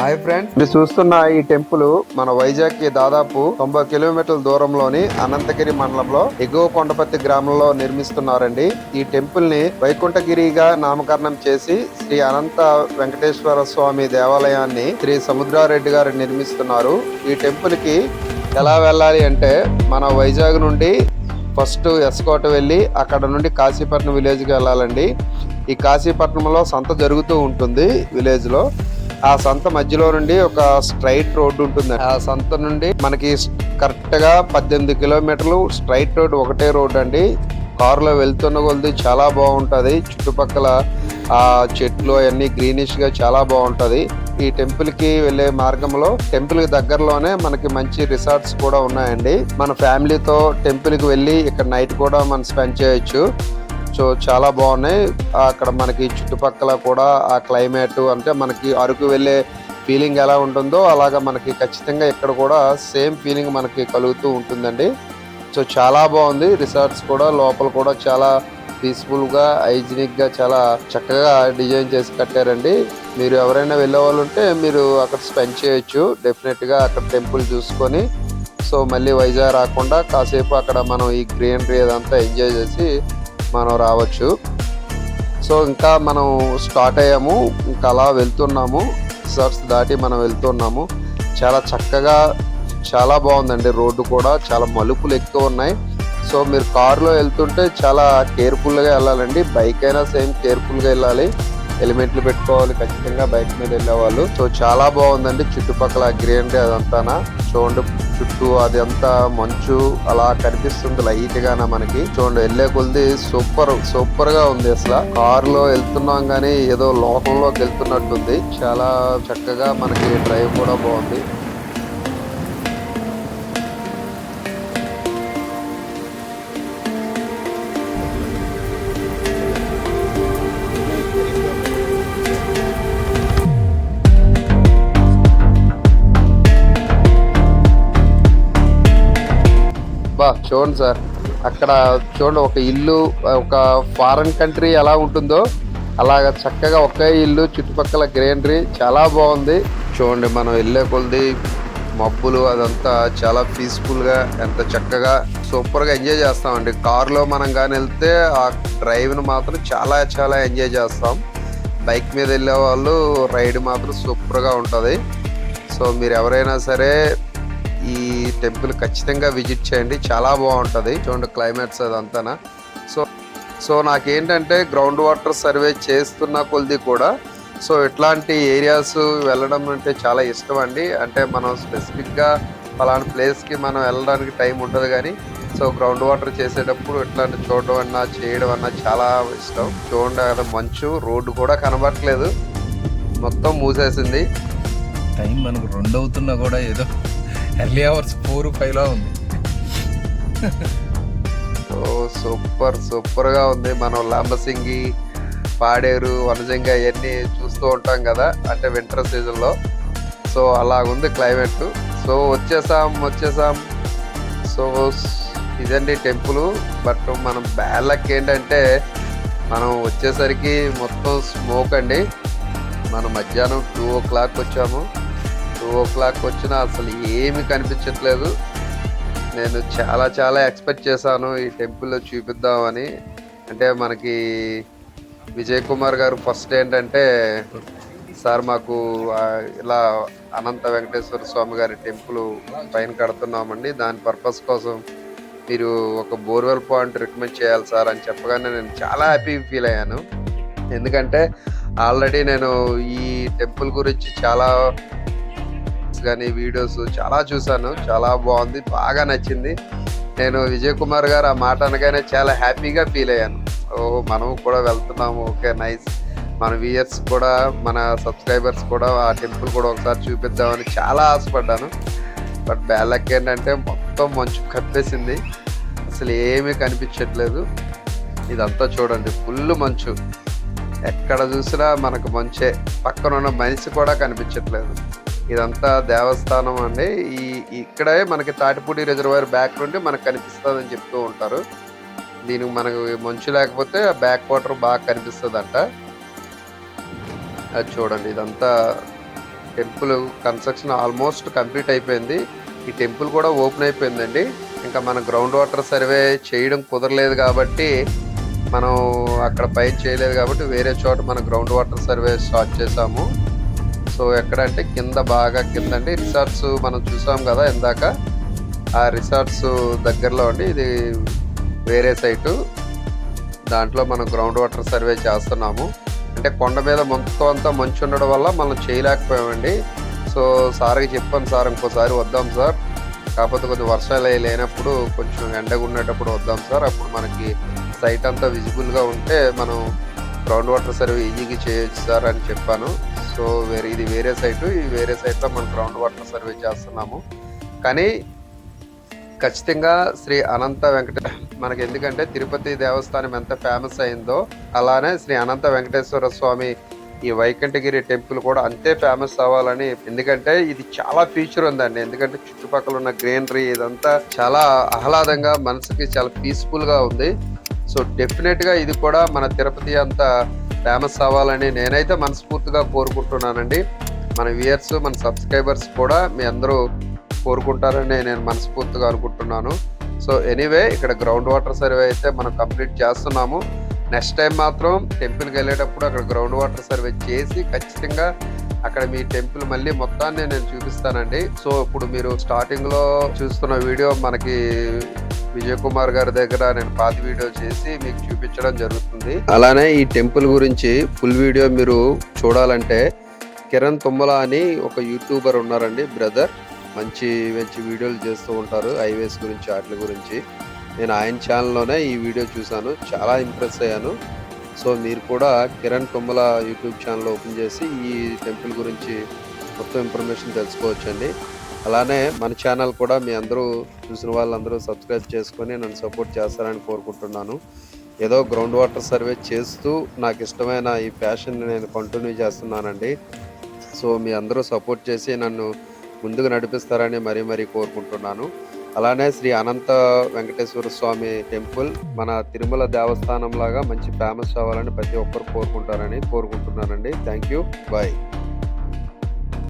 Hi friends. మీరు చూస్తున్న ఈ టెంపుల్ మన వైజాగ్కి దాదాపు తొంభై కిలోమీటర్ల దూరంలోని అనంతగిరి మండలంలో ఎగువ కొండపత్తి గ్రామంలో నిర్మిస్తున్నారండి. ఈ టెంపుల్ని వైకుంఠగిరిగా నామకరణం చేసి శ్రీ అనంత వెంకటేశ్వర స్వామి దేవాలయాన్ని శ్రీ సముద్రారెడ్డి గారు నిర్మిస్తున్నారు. ఈ టెంపుల్కి ఎలా వెళ్ళాలి అంటే మన వైజాగ్ నుండి ఫస్ట్ ఎస్కోట వెళ్ళి అక్కడ నుండి కాశీపట్నం విలేజ్కి వెళ్ళాలండి. ఈ కాశీపట్నంలో సంత జరుగుతూ ఉంటుంది విలేజ్లో ఆ సంత మధ్యలో నుండి ఒక స్ట్రైట్ రోడ్డు ఉంటుంది. ఆ సంత నుండి మనకి కరెక్ట్గా పద్దెనిమిది కిలోమీటర్లు స్ట్రైట్ రోడ్ ఒకటే రోడ్ అండి. కారులో వెళ్తున్న కొలది చాలా బాగుంటది. చుట్టుపక్కల ఆ చెట్లు అవన్నీ గ్రీనిష్గా చాలా బాగుంటది. ఈ టెంపుల్కి వెళ్ళే మార్గంలో టెంపుల్కి దగ్గరలోనే మనకి మంచి రిసార్ట్స్ కూడా ఉన్నాయండి. మన ఫ్యామిలీతో టెంపుల్కి వెళ్ళి ఇక్కడ నైట్ కూడా మనం స్పెండ్ చేయొచ్చు. సో చాలా బాగున్నాయి. అక్కడ మనకి చుట్టుపక్కల కూడా ఆ క్లైమేట్ అంటే మనకి అరకు వెళ్ళే ఫీలింగ్ ఎలా ఉంటుందో అలాగా మనకి ఖచ్చితంగా ఇక్కడ కూడా సేమ్ ఫీలింగ్ మనకి కలుగుతూ ఉంటుందండి. సో చాలా బాగుంది. రిసార్ట్స్ కూడా లోపల కూడా చాలా పీస్ఫుల్గా హైజీనిక్గా చాలా చక్కగా డిజైన్ చేసి కట్టారండి. మీరు ఎవరైనా వెళ్ళే వాళ్ళు ఉంటే మీరు అక్కడ స్పెండ్ చేయొచ్చు. డెఫినెట్గా అక్కడ టెంపుల్ చూసుకొని. సో మళ్ళీ వైజాగ్ రాకుండా కాసేపు అక్కడ మనం ఈ గ్రీనరీ అదంతా ఎంజాయ్ చేసి మనం రావచ్చు. సో ఇంకా మనం స్టార్ట్ అయ్యాము. ఇంకా అలా వెళ్తున్నాము. రిసార్ట్స్ దాటి మనం వెళ్తున్నాము. చాలా చక్కగా చాలా బాగుందండి రోడ్డు కూడా. చాలా మలుపులు ఎక్కువ ఉన్నాయి. సో మీరు కారులో వెళ్తుంటే చాలా కేర్ఫుల్గా వెళ్ళాలండి. బైక్ అయినా సేమ్ కేర్ఫుల్గా వెళ్ళాలి. హెల్మెట్లు పెట్టుకోవాలి ఖచ్చితంగా బైక్ మీద వెళ్ళేవాళ్ళు సో చాలా బాగుందండి. చుట్టుపక్కల గ్రీనరీ అదంతానా. చూడండి చుట్టూ అది అంతా మంచు అలా కనిపిస్తుంది లైట్ గాన మనకి. చూడండి వెళ్ళే కొద్ది సూపర్ సూపర్గా ఉంది అసలు. కార్లో వెళ్తున్నాం గానీ ఏదో లోకంలోకి వెళ్తున్నట్టుంది. చాలా చక్కగా మనకి డ్రైవ్ కూడా బాగుంది. చూడండి సార్. అక్కడ చూడండి ఒక ఇల్లు ఒక ఫారెన్ కంట్రీ ఎలా ఉంటుందో అలాగ చక్కగా ఒకే ఇల్లు చుట్టుపక్కల గ్రీనరీ చాలా బాగుంది. చూడండి మనం వెళ్ళే కొలది మబ్బులు అదంతా చాలా పీస్ఫుల్గా ఎంత చక్కగా సూపర్గా ఎంజాయ్ చేస్తామండి. కారులో మనం కానీ వెళ్తే ఆ డ్రైవ్ని మాత్రం చాలా చాలా ఎంజాయ్ చేస్తాం. బైక్ మీద వెళ్ళే వాళ్ళు రైడ్ మాత్రం సూపర్గా ఉంటుంది. సో మీరు ఎవరైనా సరే ఈ టెంపుల్ ఖచ్చితంగా విజిట్ చేయండి. చాలా బాగుంటుంది. చూడండి క్లైమేట్స్ అదంతా సో సో నాకేంటంటే గ్రౌండ్ వాటర్ సర్వే చేస్తున్న కొద్ది కూడా సో ఇట్లాంటి ఏరియాస్ వెళ్ళడం అంటే చాలా ఇష్టం అండి. అంటే మనం స్పెసిఫిక్గా పలానా ప్లేస్కి మనం వెళ్ళడానికి టైం ఉండదు కానీ సో గ్రౌండ్ వాటర్ చేసేటప్పుడు ఇట్లాంటి చూడడం అన్నా చేయడం అన్నా చాలా ఇష్టం. చూడండి అక్కడ మంచు రోడ్డు కూడా కనబడట్లేదు. మొత్తం మూసేసింది. టైం మనకు రెండు అవుతున్నా కూడా ఏదో ఎర్లీ అవర్స్ ఫోర్ ఫైవ్లో ఉంది. ఓ సూపర్ సూపర్గా ఉంది. మనం లాంబసింగి పాడేరు వనజంగి ఇవన్నీ చూస్తూ ఉంటాం కదా అంటే వింటర్ సీజన్లో. సో అలాగుంది క్లైమేట్ సో వచ్చేసాం వచ్చేసాం. సో ఇదండి టెంపుల్. బట్ మనం బ్యాడ్ లక్ ఏంటంటే మనం వచ్చేసరికి మొత్తం స్మోక్ అండి. మనం మధ్యాహ్నం టూ ఓ క్లాక్ వచ్చాము. టూ ఓ క్లాక్ వచ్చినా అసలు ఏమి కనిపించట్లేదు. నేను చాలా చాలా ఎక్స్పెక్ట్ చేశాను ఈ టెంపుల్లో చూపిద్దామని. అంటే మనకి విజయ్ కుమార్ గారు ఫస్ట్ ఏంటంటే సార్ మాకు ఇలా అనంత వెంకటేశ్వర స్వామి గారి టెంపుల్ పైన కడుతున్నామండి. దాని పర్పస్ కోసం మీరు ఒక బోర్వెల్ పాయింట్ రికమెండ్ చేయాలి సార్ అని చెప్పగానే నేను చాలా హ్యాపీ ఫీల్ అయ్యాను. ఎందుకంటే ఆల్రెడీ నేను ఈ టెంపుల్ గురించి చాలా కానీ వీడియోస్ చాలా చూశాను. చాలా బాగుంది. బాగా నచ్చింది. నేను విజయ్ కుమార్ గారు ఆ మాట అనగానే చాలా హ్యాపీగా ఫీల్ అయ్యాను. ఓ మనం కూడా వెళ్తున్నాము. Okay nice. మన వ్యూయర్స్ కూడా మన సబ్స్క్రైబర్స్ కూడా ఆ టెంపుల్ కూడా ఒకసారి చూపిద్దామని చాలా ఆశపడ్డాను. బట్ బ్యాలక్ ఏంటంటే మొత్తం మంచు కప్పేసింది. అసలు ఏమీ కనిపించట్లేదు. ఇదంతా చూడండి. ఫుల్ మంచు. ఎక్కడ చూసినా మనకు మంచే. పక్కన ఉన్న మనిషి కూడా కనిపించట్లేదు. ఇదంతా దేవస్థానం అండి. ఈ ఇక్కడే మనకి తాటిపూడి రిజర్వాయర్ బ్యాక్ నుండి మనకు కనిపిస్తుంది అని చెప్తూ ఉంటారు. దీనికి మనకు మంచు లేకపోతే బ్యాక్ వాటర్ బాగా కనిపిస్తుంది అంట అది చూడండి ఇదంతా టెంపుల్ కన్స్ట్రక్షన్ ఆల్మోస్ట్ కంప్లీట్ అయిపోయింది. ఈ టెంపుల్ కూడా ఓపెన్ అయిపోయిందండి. ఇంకా మన గ్రౌండ్ వాటర్ సర్వే చేయడం కుదరలేదు కాబట్టి మనం అక్కడ పై చేయలేదు కాబట్టి వేరే చోట మన గ్రౌండ్ వాటర్ సర్వే స్టార్ట్ చేసాము సో ఎక్కడంటే కింద బాగా కింద అండి రిసార్ట్స్ మనం చూసాం కదా ఇందాక. ఆ రిసార్ట్స్ దగ్గరలో అండి. ఇది వేరే సైటు. దాంట్లో మనం గ్రౌండ్ వాటర్ సర్వే చేస్తున్నాము. అంటే కొండ మీద మొత్తం అంతా మంచు ఉండడం వల్ల మనం చేయలేకపోయామండి. సో సార్కి చెప్పాను సార్ ఇంకోసారి వద్దాం సార్. కాకపోతే కొంచెం వర్షాలు లేనప్పుడు కొంచెం ఎండగా ఉండేటప్పుడు వద్దాం సార్. అప్పుడు మనకి సైట్ అంతా విజిబుల్గా ఉంటే మనం గ్రౌండ్ వాటర్ సర్వే ఈజీగా చేయొచ్చు సార్ అని చెప్పాను. సో వేరే ఇది వేరే సైటు ఈ వేరే సైట్లో మనం గ్రౌండ్ వాటర్ సర్వే చేస్తున్నాము. కానీ ఖచ్చితంగా శ్రీ అనంత వెంకట మనకి ఎందుకంటే తిరుపతి దేవస్థానం ఎంత ఫేమస్ అయిందో అలానే శ్రీ అనంత వెంకటేశ్వర స్వామి ఈ వైకుంఠగిరి టెంపుల్ కూడా అంతే ఫేమస్ అవ్వాలని ఎందుకంటే ఇది చాలా ఫ్యూచర్ ఉందండి. ఎందుకంటే చుట్టుపక్కల ఉన్న గ్రీనరీ ఇదంతా చాలా ఆహ్లాదంగా మనసుకి చాలా పీస్ఫుల్గా ఉంది. సో డెఫినెట్గా ఇది కూడా మన తిరుపతి అంత ఫేమస్ అవ్వాలని నేనైతే మనస్ఫూర్తిగా కోరుకుంటున్నానండి. మన వ్యూయర్స్ మన సబ్స్క్రైబర్స్ కూడా మీ అందరూ కోరుకుంటారని నేను మనస్ఫూర్తిగా అనుకుంటున్నాను. సో ఎనీవే ఇక్కడ గ్రౌండ్ వాటర్ సర్వే అయితే మనం కంప్లీట్ చేస్తున్నాము. నెక్స్ట్ టైం మాత్రం టెంపుల్కి వెళ్ళేటప్పుడు అక్కడ గ్రౌండ్ వాటర్ సర్వే చేసి ఖచ్చితంగా అక్కడ మీ టెంపుల్ మళ్ళీ మొత్తాన్ని నేను చూపిస్తానండి. సో ఇప్పుడు మీరు స్టార్టింగ్లో చూస్తున్న వీడియో మనకి విజయ్ కుమార్ గారి దగ్గర నేను పాత వీడియో చేసి మీకు చూపించడం జరుగుతుంది. అలానే ఈ టెంపుల్ గురించి ఫుల్ వీడియో మీరు చూడాలంటే కిరణ్ తుమ్మల అని ఒక యూట్యూబర్ ఉన్నారండి బ్రదర్. మంచి మంచి వీడియోలు చేస్తూ ఉంటారు హైవేస్ గురించి వాటి గురించి. నేను ఆయన ఛానల్లోనే ఈ వీడియో చూశాను చాలా ఇంప్రెస్ అయ్యాను. సో మీరు కూడా Kiran Tummala YouTube channel open చేసి ఈ టెంపుల్ గురించి మొత్తం ఇన్ఫర్మేషన్ తెలుసుకోవచ్చండి. అలానే మన ఛానల్ కూడా మీ అందరూ చూసిన వాళ్ళందరూ సబ్స్క్రైబ్ చేసుకొని నన్ను సపోర్ట్ చేస్తారని కోరుకుంటున్నాను. ఏదో గ్రౌండ్ వాటర్ సర్వే చేస్తూ నాకు ఇష్టమైన ఈ ప్యాషన్ని నేను కంటిన్యూ చేస్తున్నానండి. సో మీ అందరూ సపోర్ట్ చేసి నన్ను ముందుకు నడిపిస్తారని మరీ మరీ కోరుకుంటున్నాను. అలానే శ్రీ అనంత వెంకటేశ్వర స్వామి టెంపుల్ మన తిరుమల దేవస్థానం లాగా మంచి ఫేమస్ అవ్వాలని ప్రతి ఒక్కరు కోరుకుంటారని కోరుకుంటున్నానండి. Thank you. బాయ్.